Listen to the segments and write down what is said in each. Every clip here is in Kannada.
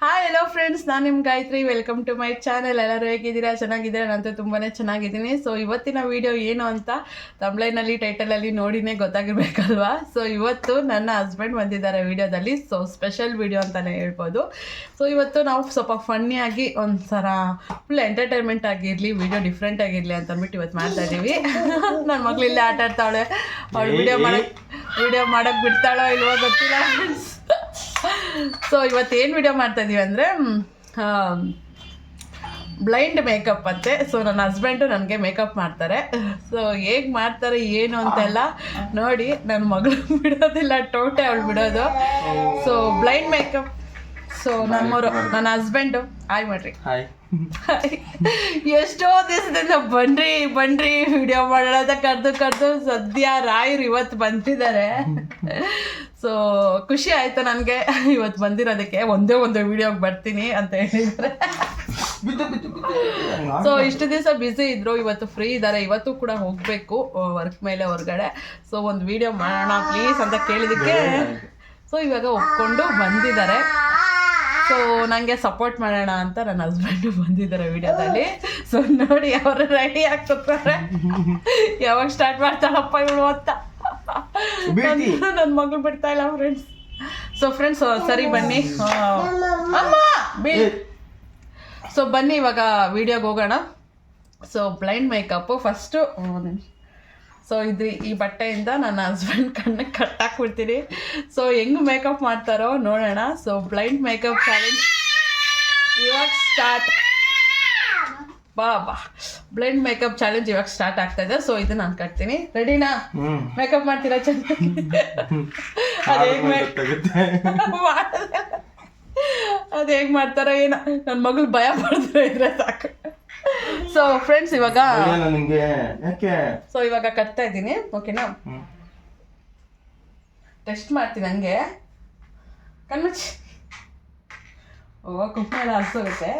ಹಾಯ್ ಹಲೋ ಫ್ರೆಂಡ್ಸ್ ನಾನು ನಿಮ್ಮ Gayatri. Welcome to my channel ಎಲ್ಲರೂ ಹೇಗಿದ್ದೀರಾ? ಚೆನ್ನಾಗಿದ್ದೀರಾ? ನಂತೂ ತುಂಬಾ ಚೆನ್ನಾಗಿದ್ದೀನಿ. ಸೊ ಇವತ್ತಿನ ವಿಡಿಯೋ ಏನು ಅಂತ ತಮ್ಲೈನಲ್ಲಿ ಟೈಟಲಲ್ಲಿ ನೋಡಿನೇ ಗೊತ್ತಾಗಿರ್ಬೇಕಲ್ವಾ? ಸೊ ಇವತ್ತು ನನ್ನ ಹಸ್ಬೆಂಡ್ ಬಂದಿದ್ದಾರೆ ವಿಡಿಯೋದಲ್ಲಿ ಸೊ ಸ್ಪೆಷಲ್ ವಿಡಿಯೋ ಅಂತಲೇ ಹೇಳ್ಬೋದು. ಸೊ ಇವತ್ತು ನಾವು ಸ್ವಲ್ಪ ಫನ್ನಿಯಾಗಿ ಒಂಥರ ಫುಲ್ ಎಂಟರ್ಟೈನ್ಮೆಂಟ್ ಆಗಿರಲಿ ವಿಡಿಯೋ ಡಿಫ್ರೆಂಟ್ ಆಗಿರಲಿ ಅಂತ ಅಂದ್ಬಿಟ್ಟು ಇವತ್ತು ಮಾಡ್ತಾ ಇದ್ದೀವಿ. ನನ್ನ ಮಗಳು ಇಲ್ಲೇ ಆಟ ಆಡ್ತಾಳೆ ಅವಳು ವಿಡಿಯೋ ಮಾಡಕ್ ವಿಡಿಯೋ ಮಾಡಕ್ ಬಿಡ್ತಾಳೋ ಇಲ್ವೋ ಗೊತ್ತಿಲ್ಲ ಫ್ರೆಂಡ್ಸ್ ಸೊ ಇವತ್ತೇನು ವಿಡಿಯೋ ಮಾಡ್ತಾ ಇದೀವಿ ಅಂದರೆ ಬ್ಲೈಂಡ್ ಮೇಕಪ್ ಅಂತೆ ಸೊ ನನ್ನ ಹಸ್ಬೆಂಡು ನನಗೆ ಮೇಕಪ್ ಮಾಡ್ತಾರೆ. ಸೊ ಹೇಗೆ ಮಾಡ್ತಾರೆ ಏನು ಅಂತೆಲ್ಲ ನೋಡಿ ನನ್ನ ಮಗಳು ಬಿಡೋದಿಲ್ಲ ಟೋಟೆ ಅವಳು ಬಿಡೋದು. ಸೊ ಬ್ಲೈಂಡ್ ಮೇಕಪ್ ಸೊ ನಮ್ಮವರು ನನ್ನ ಹಸ್ಬೆಂಡು ಆಯ್ ಮಾಡ್ರಿ ಹಾಯ್ ಎಷ್ಟೋ ದಿವಸದಿಂದ ಬನ್ರಿ ಬನ್ರಿ ವಿಡಿಯೋ ಮಾಡೋಣ ಅಂತ ಕರೆದು ಕರೆದು ಸದ್ಯ ರಾಯರು ಇವತ್ತು ಬಂದಿದ್ದಾರೆ. ಸೊ ಖುಷಿ ಆಯ್ತು ನನಗೆ. ಇವತ್ತು ಬಂದಿರೋದಕ್ಕೆ ಒಂದೇ ಒಂದು ವಿಡಿಯೋಗೆ ಬರ್ತೀನಿ ಅಂತ ಹೇಳಿದ್ರೆ. ಸೊ ಇಷ್ಟು ದಿವಸ ಬ್ಯುಸಿ ಇದ್ರು ಇವತ್ತು ಫ್ರೀ ಇದ್ದಾರೆ ಇವತ್ತು ಕೂಡ ಹೋಗಬೇಕು ವರ್ಕ್ ಮೇಲೆ ಹೊರಗಡೆ. ಸೊ ಒಂದು ವಿಡಿಯೋ ಮಾಡೋಣ ಪ್ಲೀಸ್ ಅಂತ ಕೇಳಿದಕ್ಕೆ ಸೊ ಇವಾಗ ಒಪ್ಕೊಂಡು ಬಂದಿದ್ದಾರೆ. ಸೊ ನನಗೆ ಸಪೋರ್ಟ್ ಮಾಡೋಣ ಅಂತ ನನ್ನ ಹಸ್ಬೆಂಡು ಬಂದಿದ್ದಾರೆ ವಿಡಿಯೋದಲ್ಲಿ. ಸೊ ನೋಡಿ ಅವರು ರೆಡಿ ಆಗ್ತಾರೆ ಯಾವಾಗ ಸ್ಟಾರ್ಟ್ ಮಾಡ್ತಾಳಪ್ಪ ಇವಳು ಅಂತ. ನನ್ನ ಮಗಳು ಬಿಡ್ತಾ ಇಲ್ಲ ಫ್ರೆಂಡ್ಸ್ ಸೊ ಫ್ರೆಂಡ್ಸ್ ಸರಿ ಬನ್ನಿ. ಅಮ್ಮ ಸೊ ಬನ್ನಿ ಇವಾಗ ವಿಡಿಯೋಗೆ ಹೋಗೋಣ. So blind makeup first so ಇದು ಈ ಬಟ್ಟೆಯಿಂದ ನನ್ನ ಹಸ್ಬೆಂಡ್ ಕಣ್ಣಿಗೆ ಕಟ್ಟಾಕ್ಬಿಡ್ತೀನಿ. ಸೊ ಹೆಂಗ್ ಮೇಕಪ್ ಮಾಡ್ತಾರೋ ನೋಡೋಣ. ಸೊ ಬ್ಲೈಂಡ್ ಮೇಕಪ್ ಚಾಲೆಂಜ್ ಇವಾಗ ಸ್ಟಾರ್ಟ್ ಬಾ ಬಾ. ಬ್ಲೈಂಡ್ ಮೇಕಪ್ ಚಾಲೆಂಜ್ ಇವಾಗ ಸ್ಟಾರ್ಟ್ ಆಗ್ತಾ ಇದೆ. ಸೊ ಇದು ನಾನು ಕಟ್ತೀನಿ. ರೆಡಿನಾ ಮೇಕಪ್ ಮಾಡ್ತೀರಾ ಚೆನ್ನಾಗಿ ಅದು ಹೇಗೆ ಮಾಡ್ತಾರ ಏನ ಅದು ಮಾಡ್ತಾರೋ ಏನೋ. ನನ್ನ ಮಗಳು ಭಯ ಪಡ್ತಾರೆ ಇದ್ರೆ ಸಾಕು. ಸೊ ಫ್ರೆಂಡ್ಸ್ ಇವಾಗ ನನಗೆ. ನಿಂಗೆ ಯಾಕೆ? ಸೊ ಇವಾಗ ಕಟ್ತಾ ಇದ್ದೀನಿ. ಓಕೆನಾ ಟೆಸ್ಟ್ ಮಾಡ್ತೀನಿ ಹಂಗೆ ಕಣ್ಮುಚ್ಚಿ ಓ ಕುಂಕುಮ ಎಲ್ಲ ಹರಿಸೋಗುತ್ತೆ.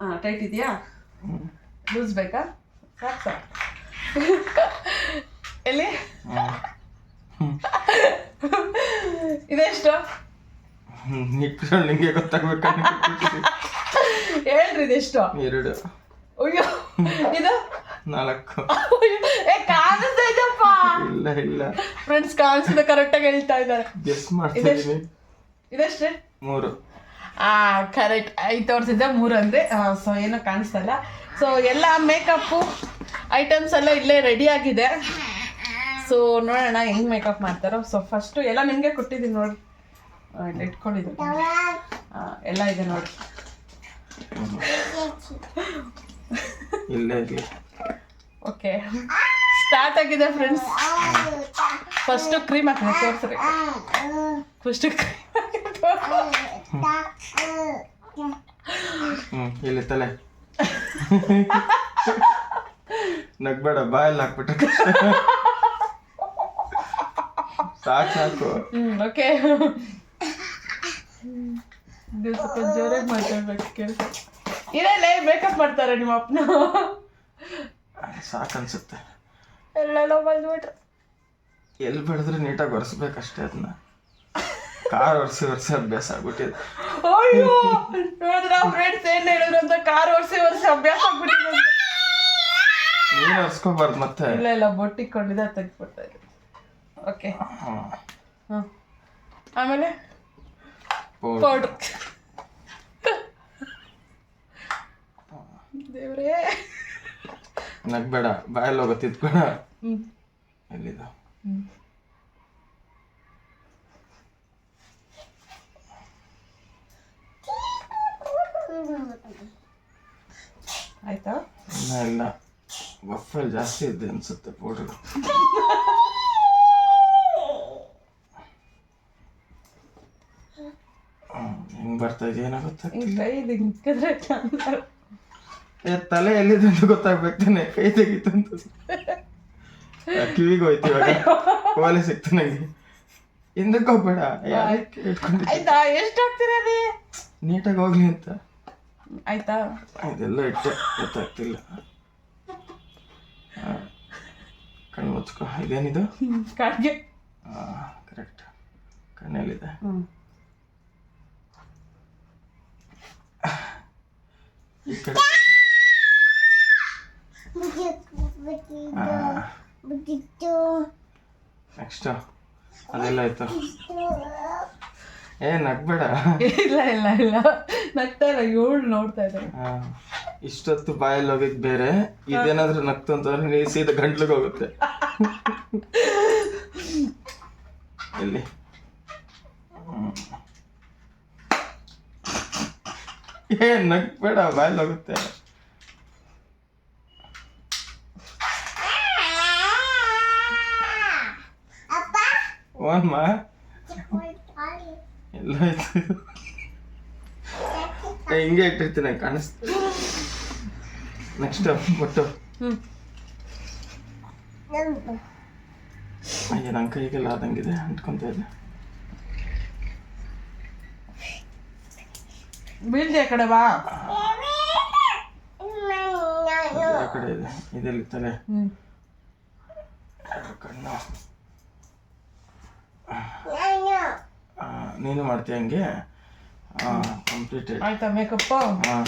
ಹಾಂ ಟೈಟ್ ಇದೆಯಾ? ಲೂಸ್ ಬೇಕಾ? ಸಾಕು ಸಾಕು ಎಲ್ಲಿ. ಇದೆಷ್ಟು. ಇಟ್ಕೊಂಡು ನಿಂಗೆ ಗೊತ್ತಾಗ್ಬೇಕು ಹೇಳ್ರಿ ಇದೆಷ್ಟು ಎರಡು. ಅಯ್ಯೋ ಇದು? ನಾಲ್ಕು. ಏ ಕಾಣಿಸ್ತಾ ಇದೆಯಪ್ಪ. ಇಲ್ಲ ಇಲ್ಲ. ಫ್ರೆಂಡ್ಸ್ ಕಾಣಿಸಿದ ಕರೆಕ್ಟಾಗಿ ಹೇಳ್ತಾ ಇದ್ದಾರೆ. ಗೆಸ್ ಮಾಡ್ತಾ ಇದೆಷ್ಟು? ಇದೀನಿ. ಇದೆಷ್ಟೇ? ಮೂರು. ಆ ಕರೆಕ್ಟ್ ಐದು ತೋರಿಸಿದ್ದೆ ಮೂರು ಅಂದರೆ ಸೊ ಏನೂ ಕಾಣಿಸ್ತಾ ಇಲ್ಲ. ಸೊ ಎಲ್ಲ ಮೇಕಪ್ಪು ಐಟಮ್ಸ್ ಎಲ್ಲ ಇಲ್ಲೇ ರೆಡಿ ಆಗಿದೆ. ಸೊ ನೋಡೋಣ ಹೆಂಗ್ ಮೇಕಪ್ ಮಾಡ್ತಾರೋ. ಸೊ ಫಸ್ಟು ಎಲ್ಲ ನಿಮಗೆ ಕೊಟ್ಟಿದ್ದೀನಿ ನೋಡಿ. ಆ, ಎಲ್ಲ ಇದೆ ನೋಡಿ. ಇಲ್ಲೇ ಇದೆ. ಓಕೆ. ಸ್ಟಾರ್ಟ್ ಆಗಿದೆ ಫ್ರೆಂಡ್ಸ್ ಫಸ್ಟು ಕ್ರೀಮ್ ಹಾಕಿದೆ ತೋರಿಸ್ರಿ. ಫಸ್ಟು ಹ್ಮ್ ಇಲ್ಲಿ ತಲೆ. ನಗ್ಬೇಡ ಬಾಯಲ್ಲಿ ಹಾಕ್ಬಿಟ್ಟು. ಸಾಕು ಸಾಕು. ಓಕೆ ಇದು ಸ್ವಲ್ಪ ಜೋರಾಗಿ ಮಾತಾಡ್ಬೇಕು ಕೆಲಸ ಇರಲ್ಲೇ ಮೇಕಪ್ ಮಾಡ್ತಾರೆ ನಿಮ್ಮ ಅಪ್ಪನ. ಸಾಕನ್ಸುತ್ತೆ. ಎಲ್ಲೆಲ್ಲ ಬಂದ್ಬಿಟ್ರು. ಎಲ್ಲಿ ಬೆಳೆದ್ರೆ ನೀಟಾಗಿ ಒರೆಸ್ಬೇಕಷ್ಟೇ ಅದನ್ನ ಕಾರ್ ಒರೆಸಿ ಒರೆಸಿ ಅಭ್ಯಾಸ ಆಗ್ಬಿಟ್ಟಿದೆ. ಅಯ್ಯೋ ನೋಡಿದ್ರ ಫ್ರೆಂಡ್ಸ್ ಏನ್ ಹೇಳಿದ್ರು ಅಂತ ಕಾರ್ ಒರೆಸಿ ಒರೆಸಿ ಅಭ್ಯಾಸ ಆಗ್ಬಿಟ್ಟಿದೆ ಅಂತ. ನೀನು ಒರೆಸ್ಕೋಬಾರ್ದು ಮತ್ತೆ. ಇಲ್ಲ ಇಲ್ಲ ಬೊಟ್ಟಿಕೊಂಡಿದ್ದೆ ತೆಗ್ದ್ಬಿಡ್ತಾ ಇದ್ರು ಓಕೆ ಹಾಂ. ಆಮೇಲೆ? ಪೌಡ್ರ್. ದೇವ್ರೇ. ನಗ್ಬೇಡ ಬಾಯಲ್ಲಿ ಹೋಗೋ ತಿದ್ಬೇಡ ಎಲ್ಲಿದ? ಆಯ್ತಾ? ಇಲ್ಲ. ಇಲ್ಲ ಜಾಸ್ತಿ ಇದೆ ಅನ್ಸುತ್ತೆ ಪೌಡ್ರ್ ಹೆಂಗ್ ಬರ್ತಾ ಇದೆ ಏನೋ ಗೊತ್ತಾಗ್ತಿಲ್ಲ. ಕೈ ಏ ತಲೆ ಎಲ್ಲಿದೆ ಅಂತ ಗೊತ್ತಾಗ್ಬೇಕು ತಾನೆ. ಕೈ ತೆಗಿತು ಅಂತ. ಕಿವಿಗೆ ಹೋಯ್ತು ಇವಾಗ. ಓಲೆ ಸಿಕ್ತು ನಂಗೆ ಹಿಂದಕ್ಕೆ ಹೋಗ್ಬೇಡ. ಯಾಕೆ ಇಟ್ಕೊಂಡಿದ್ದೆ ಆಯ್ತಾ ಎಷ್ಟು ಹೋಗ್ತೀರಾ ರೀ ನೀಟಾಗಿ ಹೋಗ್ಲಿ ಅಂತ. ಆಯ್ತಾ? ಇದೆಲ್ಲ ಇಟ್ಟೆ. ಗೊತ್ತಾಗ್ತಿಲ್ಲ. ಕಣ್ಣು ಮುಚ್ಕೋ. ಇದೇನಿದು? ಕಾಗೆ ಆ, ಕರೆಕ್ಟ್ ಕಣ್ಣಲ್ಲಿದೆ. ಹ್ಮ್. ಈ ಕಡೆ ನೆಕ್ಸ್ಟ್ ಅದೆಲ್ಲ ಆಯ್ತು. ಏ ನಗ್ಬೇಡ. ಇಲ್ಲ ಇಲ್ಲ ಇಲ್ಲ. ನಗ್ತಾ ಇಲ್ಲ ಏಳು ನೋಡ್ತಾ ಇದ್ದಾರೆ. ಇಷ್ಟೊತ್ತು ಬಾಯಲ್ಲಿ ಹೋಗಿದ್ ಬೇರೆ. ಇದೇನಾದ್ರೂ ನಗ್ತು ಅಂತಂದ್ರೆ ನೀ ಸೀದಾ ಗಂಟ್ಲಿಗೆ ಹೋಗುತ್ತೆ. ಎಲ್ಲಿ ಏ ನಗ್ಬೇಡ ಬಾಯಲ್ಲಿ ಹೋಗುತ್ತೆ. ಓನ್ಮ ಎಲ್ಲ ಹಿಂಗೆ ಇಟ್ಟಿರ್ತೀನಿ ಕಾಣಿಸ್ತು ನೆಕ್ಸ್ಟ್ ಬಟ್ಟು ಹ್ಮ್. ಅಯ್ಯ ನನ್ನ ಕೈಗೆಲ್ಲ ಆದಂಗಿದೆ ಅಂಟ್ಕೊಂತ ಇದೆ ಬೀಳ್ದೆ ಆ ಕಡೆ ಬಾ. ಆ ಕಡೆ ಇದೆ. ಇದೆಲ್ಲಿ ತಲೆ ಹ್ಮ್. ಕಣ್ಣು. ಆ, ನೀನು ಮಾಡ್ತೀಯ ಹಂಗೆ? ಕಂಪ್ಲೀಟ್ ಆಯ್ತಾ. ಮೇಕಪ್ ಹಾಂ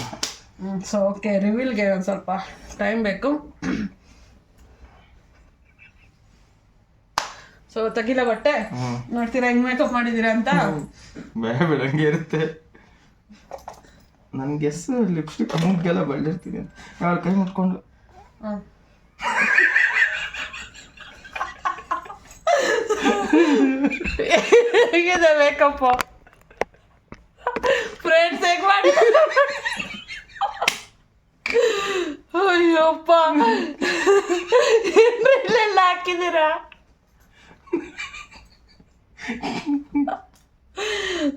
ಸೊ ಓಕೆ ರಿವೀಲ್ಗೆ ಒಂದು ಸ್ವಲ್ಪ ಟೈಮ್ ಬೇಕು. ಸೊ ತೆಗಿಲ ಬಟ್ಟೆ? ನೋಡ್ತೀರಾ ಹೆಂಗ್ ಮೇಕಪ್ ಮಾಡಿದ್ದೀರಾ ಅಂತ? ಬೇಡ ಬಿಡಂಗಿರುತ್ತೆ ಇರುತ್ತೆ. ನನ್ನ ಗೆಸ್ ಲಿಪ್ಸ್ಟಿಕ್ ಮೂಗ್ಗೆಲ್ಲ ಬಳ್ಳಿರ್ತೀನಿ ಅಂತ ಅವಳ ಕೈ ಮುಟ್ಕೊಂಡು. ಹೇಗಿದೆ ಮೇಕಪ್ ಫ್ರೆಂಡ್ಸ್ ಹೇಗೆ ಮಾಡಿ ಅಯ್ಯಪ್ಪ. ಇಲ್ಲೆಲ್ಲ ಹಾಕಿದ್ದೀರಾ?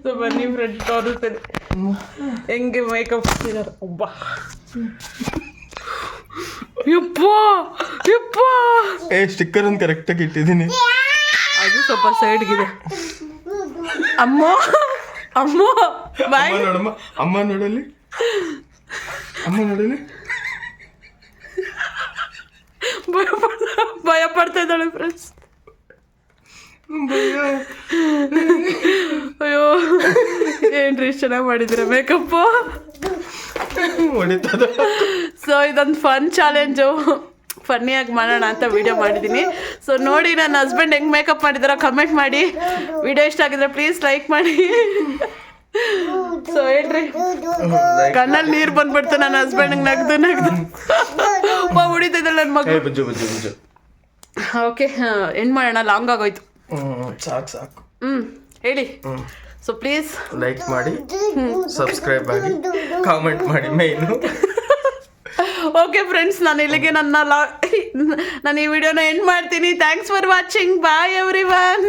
ಸೊ ಬನ್ನಿ ಫ್ರೆಂಡ್ ತೋರಿಸ್ತೇನೆ ಹೆಂಗೆ ಮೇಕಪ್ ಇದ್ದಾರೆ ಒಬ್ಬ ಯಪ್ಪ ಯಪ್ಪ ಏ ಸ್ಟಿಕ್ಕರ್ ಒಂದು ಕರೆಕ್ಟಾಗಿ ಇಟ್ಟಿದ್ದೀನಿ. ಅದು ಸ್ವಲ್ಪ ಸೈಡ್ಗಿದೆ ಅಮ್ಮ ಅಮ್ಮ ಬಾಯ್ ಅಮ್ಮ ನೋಡಮ್ಮ ಅಮ್ಮ ನೋಡಲಿ. ಅಮ್ಮ ನೋಡಲಿ. ಭಯ ಭಯ ಪಡ್ತಾ ಇದ್ದಾಳೆ ಫ್ರೆಂಡ್ಸ್ ಅಯ್ಯೋ ಏನ್ರಿ ಇಷ್ಟು ಚೆನ್ನಾಗಿ ಮಾಡಿದ್ದೀರಾ ಮೇಕಪ್ ಸೊ ಇದೊಂದು ಫನ್ ಚಾಲೆಂಜು ಫನ್ನಿಯಾಗಿ ಮಾಡೋಣ ಅಂತ ವಿಡಿಯೋ ಮಾಡಿದ್ದೀನಿ ಸೊ ನೋಡಿ ನನ್ನ ಹಸ್ಬೆಂಡ್ ಹೆಂಗೆ ಮೇಕಪ್ ಮಾಡಿದಾರೋ ಕಮೆಂಟ್ ಮಾಡಿ. ವಿಡಿಯೋ ಇಷ್ಟ ಆಗಿದ್ರೆ ಪ್ಲೀಸ್ ಲೈಕ್ ಮಾಡಿ. ಸೊ ಹೇಳ್ರಿ. ಕಣ್ಣಲ್ಲಿ ನೀರು ಬಂದ್ಬಿಡ್ತು ನನ್ನ ಹಸ್ಬೆಂಡ್ ನಗ್ದು ನಗ್ದು. ಹೊಡಿತಿದ್ದಾಳೆ ನನ್ನ ಮಗ. ಓಕೆ ಎಂಡ್ ಮಾಡೋಣ. ಲಾಂಗ್ ಆಗೋಯ್ತು. ಸಾಕು ಸಾಕು. ಹ್ಞೂ ಹೇಳಿ. ಸೊ ಪ್ಲೀಸ್ ಲೈಕ್ ಮಾಡಿ ಸಬ್ಸ್ಕ್ರೈಬ್ ಮಾಡಿ ಕಾಮೆಂಟ್ ಮಾಡಿ ಮೇಯ್ನು ಓಕೆ ಫ್ರೆಂಡ್ಸ್ ನಾನು ಇಲ್ಲಿಗೆ ನನ್ನ ಲಾ ನಾನು ಈ ವಿಡಿಯೋನ ಎಂಡ್ ಮಾಡ್ತೀನಿ. Thanks for watching bye everyone